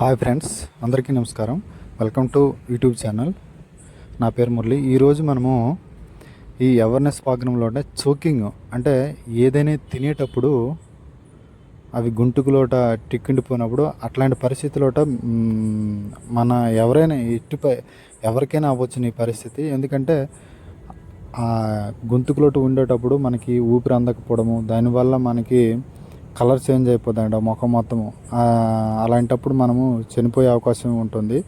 Hi friends అందరికీ నమస్కారం. Welcome to YouTube channel. నా పేరు మురళి. ఈరోజు మనము ఈ అవేర్నెస్ ప్రోగ్రాంలో అంటే చోకింగ్ అంటే ఏదైనా తినేటప్పుడు అవి గుంటుకులోట టిక్కిండిపోయినప్పుడు అట్లాంటి పరిస్థితులోట మన ఎవరైనా ఎట్టిపై ఎవరికైనా అవ్వచ్చు ఈ పరిస్థితి. ఎందుకంటే ఆ గొంతుకులోటు ఉండేటప్పుడు మనకి ఊపిరి అందకపోవడము దానివల్ల మనకి కలర్ చేంజ్ అయిపోతుందంట ముఖం మొత్తము. అలాంటప్పుడు మనము చనిపోయే అవకాశం ఉంటుంది.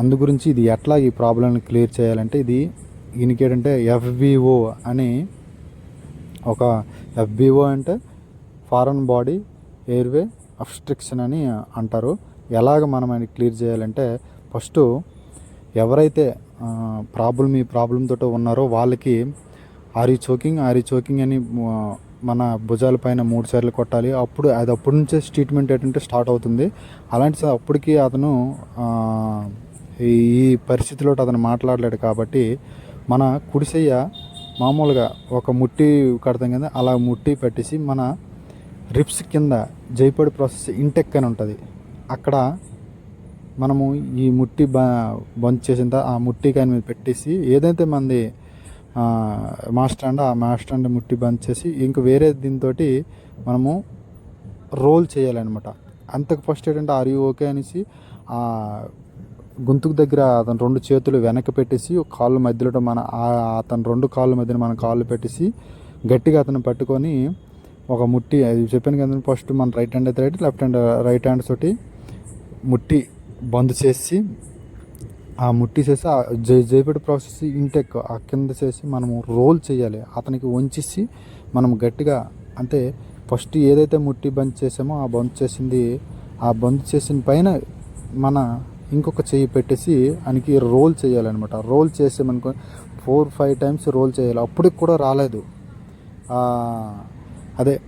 అందు గురించి ఇది ఎట్లా ఈ ప్రాబ్లమ్ని క్లియర్ చేయాలంటే ఇది దీనికి ఏంటంటే ఎఫ్బిఓ అని ఒక ఎఫ్బిఓ అంటే ఫారెన్ బాడీ ఎయిర్వే అబ్స్ట్రిక్షన్ అని అంటారు. ఎలాగ మనం అది క్లియర్ చేయాలంటే ఫస్ట్ ఎవరైతే ప్రాబ్లం ఈ ప్రాబ్లం ఉన్నారో వాళ్ళకి ఆరీ చోకింగ్ ఆరీ చోకింగ్ అని మన భుజాల పైన మూడు సార్లు కొట్టాలి. అప్పుడు అది అప్పటి నుంచే ట్రీట్మెంట్ ఏంటంటే స్టార్ట్ అవుతుంది. అలాంటి అప్పటికి అతను ఈ పరిస్థితిలో అతను మాట్లాడలేడు కాబట్టి మన కుడిసెయ్య మామూలుగా ఒక ముట్టి కడతాం కదా అలా ముట్టి పెట్టేసి మన రిప్స్ కింద జైపడి ప్రాసెస్ ఇంటెక్ అని ఉంటుంది. అక్కడ మనము ఈ ముట్టి బ బంద్ చేసిన ఆ ముట్టి కాని మీద పెట్టేసి ఏదైతే మంది మాస్టర్ అండ్ ఆ మాస్టర్ ముట్టి బంద్ చేసి ఇంక వేరే దీంతో మనము రోల్ చేయాలన్నమాట. అంతకు ఫస్ట్ ఏంటంటే ఆర్ యూ ఓకే అనేసి ఆ గొంతుకు దగ్గర అతను రెండు చేతులు వెనక్కి పెట్టేసి ఒక కాళ్ళు మధ్యలో మన అతను రెండు కాళ్ళ మధ్యన మన కాళ్ళు పెట్టేసి గట్టిగా అతను పట్టుకొని ఒక ముట్టి అది చెప్పాను కదా ఫస్ట్ మన రైట్ హ్యాండ్ అయితే right left hand right hand తోటి ముట్టి బంద్ చేసి ఆ ముట్టి చేసి ఆ జై జైపేట ప్రాసెస్ ఇంటెక్ ఆ కింద చేసి మనము రోల్ చేయాలి. అతనికి వంచేసి మనం గట్టిగా అంటే ఫస్ట్ ఏదైతే ముట్టి బంద్ చేసామో ఆ బంద్ చేసింది ఆ బంద్ చేసిన పైన మన ఇంకొక చెయ్యి పెట్టేసి ఆయనకి రోల్ చేయాలన్నమాట. రోల్ చేసామనుకో ఫోర్ ఫైవ్ టైమ్స్ రోల్ చేయాలి. అప్పటికి కూడా రాలేదు. అదే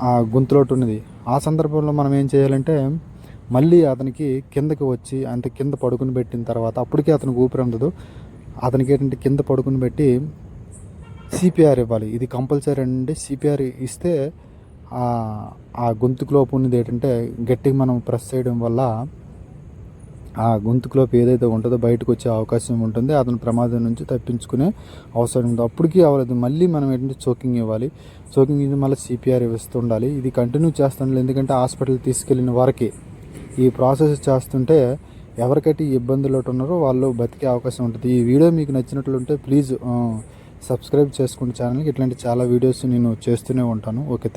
ఆ గొంతులోటు ఉన్నది. ఆ సందర్భంలో మనం ఏం చేయాలంటే మళ్ళీ అతనికి కిందకి వచ్చి అంత కింద పడుకుని పెట్టిన తర్వాత అప్పటికే అతనికి ఊపిరి ఉండదు. అతనికి ఏంటంటే కింద పడుకుని పెట్టి సిపిఆర్ ఇవ్వాలి. ఇది కంపల్సరీ అండి. సిపిఆర్ ఇస్తే ఆ గొంతుకులోపు ఉన్నది ఏంటంటే గట్టిగా మనం ప్రెస్ చేయడం వల్ల ఆ గొంతుకులోపు ఏదైతే ఉంటుందో బయటకు వచ్చే అవకాశం ఉంటుంది. అతను ప్రమాదం నుంచి తప్పించుకునే అవసరం ఉంది అప్పటికి అవ్వలేదు. మళ్ళీ మనం ఏంటంటే చోకింగ్ ఇవ్వాలి. చోకింగ్ ఇచ్చి మళ్ళీ సిపిఆర్ ఇస్తుండాలి ఇది కంటిన్యూ చేస్తుండాలి ఎందుకంటే హాస్పిటల్ తీసుకెళ్ళిన వారికి ఈ ప్రాసెస్ చేస్తుంటే ఎవరికైతే ఈ ఇబ్బందులు ఉన్నారో వాళ్ళు బతికే అవకాశం ఉంటుంది. ఈ వీడియో మీకు నచ్చినట్లుంటే ప్లీజ్ సబ్స్క్రైబ్ చేసుకోండి ఛానల్కి ఇట్లాంటి చాలా వీడియోస్ నేను చేస్తూనే ఉంటాను. ఓకే